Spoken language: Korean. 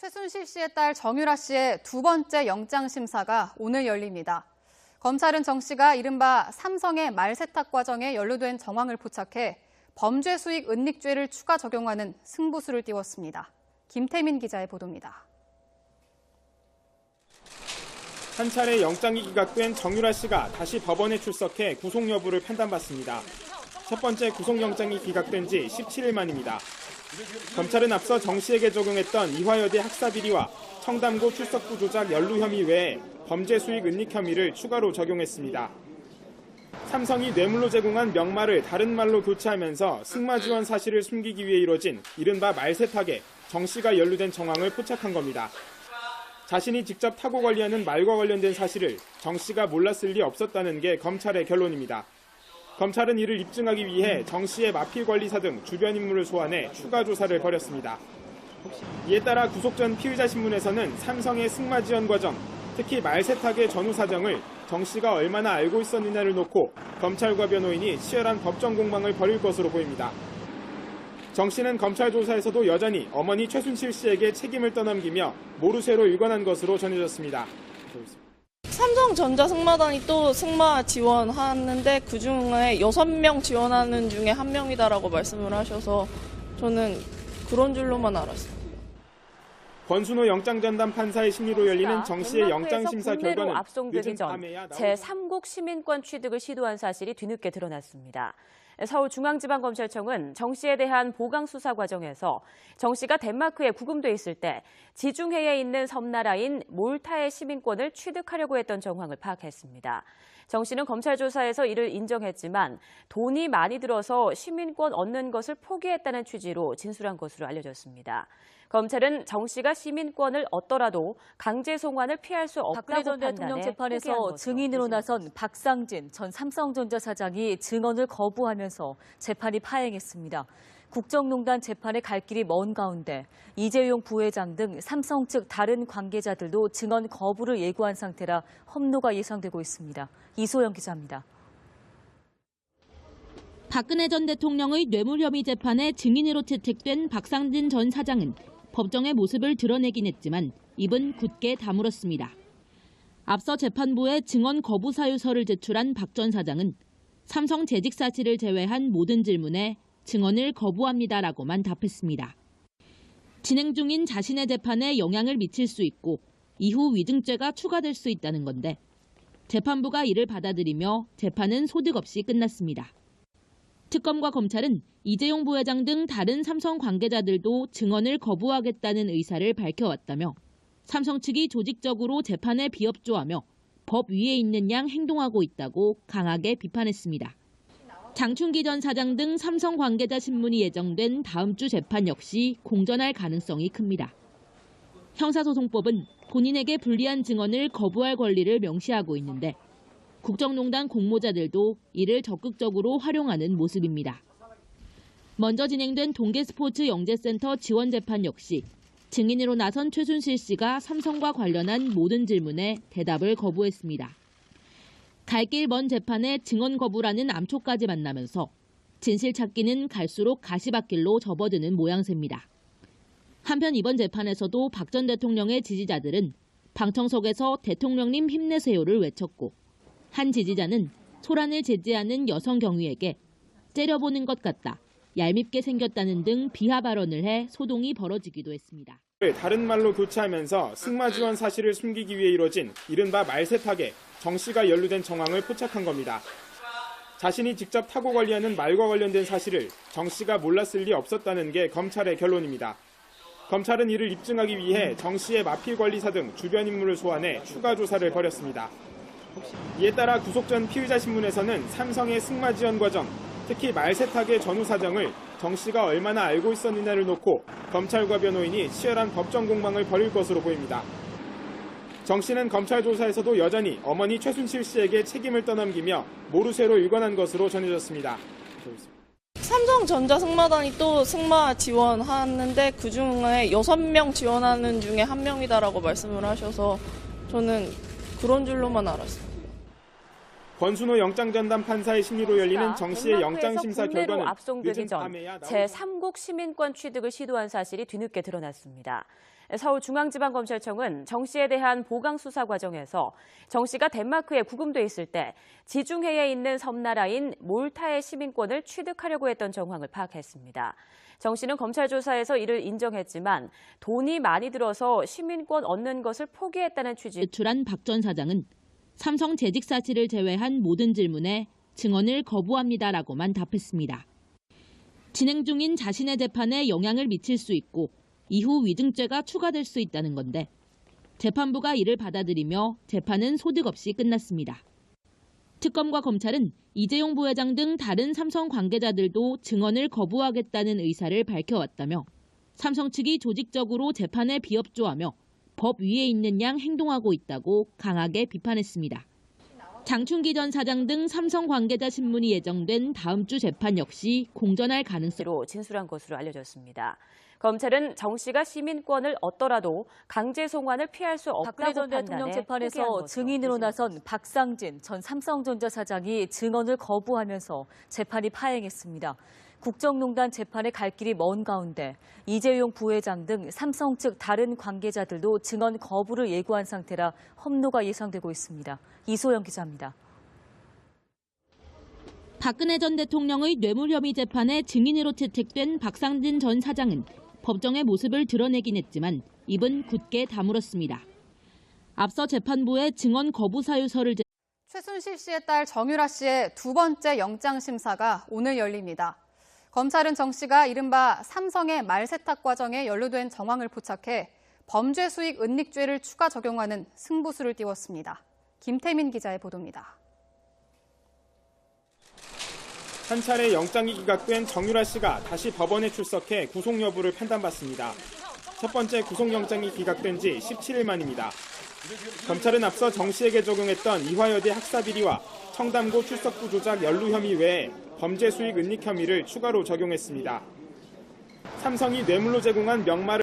최순실 씨의 딸 정유라 씨의 두 번째 영장 심사가 오늘 열립니다. 검찰은 정 씨가 이른바 삼성의 말세탁 과정에 연루된 정황을 포착해 범죄 수익 은닉죄를 추가 적용하는 승부수를 띄웠습니다. 김태민 기자의 보도입니다. 한 차례 영장이 기각된 정유라 씨가 다시 법원에 출석해 구속 여부를 판단받습니다. 첫 번째 구속영장이 기각된 지 17일 만입니다. 검찰은 앞서 정 씨에게 적용했던 이화여대 학사비리와 청담고 출석부 조작 연루 혐의 외에 범죄 수익 은닉 혐의를 추가로 적용했습니다. 삼성이 뇌물로 제공한 명말을 다른 말로 교체하면서 승마 지원 사실을 숨기기 위해 이뤄진 이른바 말세탁에 정 씨가 연루된 정황을 포착한 겁니다. 자신이 직접 타고 관리하는 말과 관련된 사실을 정 씨가 몰랐을 리 없었다는 게 검찰의 결론입니다. 검찰은 이를 입증하기 위해 정 씨의 마필 관리사 등 주변 인물을 소환해 추가 조사를 벌였습니다. 이에 따라 구속 전 피의자 신문에서는 삼성의 승마 지원 과정, 특히 말세탁의 전후 사정을 정 씨가 얼마나 알고 있었느냐를 놓고 검찰과 변호인이 치열한 법정 공방을 벌일 것으로 보입니다. 정 씨는 검찰 조사에서도 여전히 어머니 최순실 씨에게 책임을 떠넘기며 모르쇠로 일관한 것으로 전해졌습니다. 삼성전자 승마단이 또 승마 지원하는데 그 중에 여섯 명 지원하는 중에 한 명이다라고 말씀을 하셔서 저는 그런 줄로만 알았어요. 권순호 영장전담 판사의 심리로 열리는 정 씨의 영장 심사 국내로 결과는 압송되기 전 밤에야 나오고 제3국 시민권 취득을 시도한 사실이 뒤늦게 드러났습니다. 서울중앙지방검찰청은 정 씨에 대한 보강 수사 과정에서 정 씨가 덴마크에 구금돼 있을 때 지중해에 있는 섬나라인 몰타의 시민권을 취득하려고 했던 정황을 파악했습니다. 정 씨는 검찰 조사에서 이를 인정했지만 돈이 많이 들어서 시민권 얻는 것을 포기했다는 취지로 진술한 것으로 알려졌습니다. 검찰은 정 씨가 시민권을 얻더라도 강제 송환을 피할 수 박근혜 없다고 전 판단해 대통령 재판에서 증인으로. 나선 박상진 전 삼성전자 사장이 증언을 거부하면서 재판이 파행했습니다. 국정농단 재판에 갈 길이 먼 가운데 이재용 부회장 등 삼성 측 다른 관계자들도 증언 거부를 예고한 상태라 험로가 예상되고 있습니다. 이소영 기자입니다. 박근혜 전 대통령의 뇌물 혐의 재판에 증인으로 채택된 박상진 전 사장은 법정의 모습을 드러내긴 했지만 입은 굳게 다물었습니다. 앞서 재판부에 증언 거부 사유서를 제출한 박 전 사장은 삼성 재직 사실을 제외한 모든 질문에 증언을 거부합니다라고만 답했습니다. 진행 중인 자신의 재판에 영향을 미칠 수 있고 이후 위증죄가 추가될 수 있다는 건데 재판부가 이를 받아들이며 재판은 소득 없이 끝났습니다. 특검과 검찰은 이재용 부회장 등 다른 삼성 관계자들도 증언을 거부하겠다는 의사를 밝혀왔다며 삼성 측이 조직적으로 재판에 비협조하며 법 위에 있는 양 행동하고 있다고 강하게 비판했습니다. 장충기 전 사장 등 삼성 관계자 신문이 예정된 다음 주 재판 역시 공전할 가능성이 큽니다. 형사소송법은 본인에게 불리한 증언을 거부할 권리를 명시하고 있는데 국정농단 공모자들도 이를 적극적으로 활용하는 모습입니다. 먼저 진행된 동계스포츠 영재센터 지원 재판 역시 증인으로 나선 최순실 씨가 삼성과 관련한 모든 질문에 대답을 거부했습니다. 갈 길 먼 재판에 증언 거부라는 암초까지 만나면서 진실 찾기는 갈수록 가시밭길로 접어드는 모양새입니다. 한편 이번 재판에서도 박 전 대통령의 지지자들은 방청석에서 대통령님 힘내세요를 외쳤고 한 지지자는 소란을 제지하는 여성 경위에게 째려보는 것 같다, 얄밉게 생겼다는 등 비하 발언을 해 소동이 벌어지기도 했습니다. 다른 말로 교체하면서 승마 지원 사실을 숨기기 위해 이뤄진 이른바 말세탁에 정 씨가 연루된 정황을 포착한 겁니다. 자신이 직접 타고 관리하는 말과 관련된 사실을 정 씨가 몰랐을 리 없었다는 게 검찰의 결론입니다. 검찰은 이를 입증하기 위해 정 씨의 마필 관리사 등 주변 인물을 소환해 추가 조사를 벌였습니다. 이에 따라 구속 전 피의자 신문에서는 삼성의 승마 지원 과정, 특히 말세탁의 전후 사정을 정 씨가 얼마나 알고 있었느냐를 놓고 검찰과 변호인이 치열한 법정 공방을 벌일 것으로 보입니다. 정 씨는 검찰 조사에서도 여전히 어머니 최순실 씨에게 책임을 떠넘기며 모르쇠로 일관한 것으로 전해졌습니다. 삼성전자 승마단이 또 승마 지원하는데 그 중에 여섯 명 지원하는 중에 한 명이다라고 말씀을 하셔서 저는 그런 줄로만 알았어요. 권순호 영장전담 판사의 심리로 열리는 정 씨의 영장 심사 국내로 결과는 압송되기 전 밤에야 나오고 제3국 시민권 취득을 시도한 사실이 뒤늦게 드러났습니다. 서울중앙지방검찰청은 정 씨에 대한 보강 수사 과정에서 정 씨가 덴마크에 구금돼 있을 때 지중해에 있는 섬나라인 몰타의 시민권을 취득하려고 했던 정황을 파악했습니다. 정 씨는 검찰 조사에서 이를 인정했지만 돈이 많이 들어서 시민권 얻는 것을 포기했다는 취지. 제출한 박 전 사장은 삼성 재직 사실을 제외한 모든 질문에 증언을 거부합니다라고만 답했습니다. 진행 중인 자신의 재판에 영향을 미칠 수 있고 이후 위증죄가 추가될 수 있다는 건데 재판부가 이를 받아들이며 재판은 소득 없이 끝났습니다. 특검과 검찰은 이재용 부회장 등 다른 삼성 관계자들도 증언을 거부하겠다는 의사를 밝혀왔다며 삼성 측이 조직적으로 재판에 비협조하며 법 위에 있는 양 행동하고 있다고 강하게 비판했습니다. 장충기 전 사장 등 삼성 관계자 신문이 예정된 다음 주 재판 역시 공전할 가능성. 로 진술한 것으로 알려졌습니다. 검찰은 정 씨가 시민권을 얻더라도 강제 송환을 피할 수 박근혜 없다고 전 판단해 대통령 재판에서 증인으로. 나선 박상진 전 삼성전자 사장이 증언을 거부하면서 재판이 파행했습니다. 국정농단 재판에 갈 길이 먼 가운데 이재용 부회장 등 삼성 측 다른 관계자들도 증언 거부를 예고한 상태라 험로가 예상되고 있습니다. 이소영 기자입니다. 박근혜 전 대통령의 뇌물 혐의 재판에 증인으로 채택된 박상진 전 사장은 법정의 모습을 드러내긴 했지만 입은 굳게 다물었습니다. 앞서 재판부에 증언 거부 사유서를 제... 최순실 씨의 딸 정유라 씨의 두 번째 영장 심사가 오늘 열립니다. 검찰은 정 씨가 이른바 삼성의 말세탁 과정에 연루된 정황을 포착해 범죄 수익 은닉죄를 추가 적용하는 승부수를 띄웠습니다. 김태민 기자의 보도입니다. 한 차례 영장이 기각된 정유라 씨가 다시 법원에 출석해 구속 여부를 판단받습니다. 첫 번째 구속영장이 기각된 지 17일 만입니다. 검찰은 앞서 정 씨에게 적용했던 이화여대 학사비리와 청담고 출석부 조작 연루 혐의 외에 범죄 수익 은닉 혐의를 추가로 적용했습니다. 삼성이 뇌물로 제공한 명마를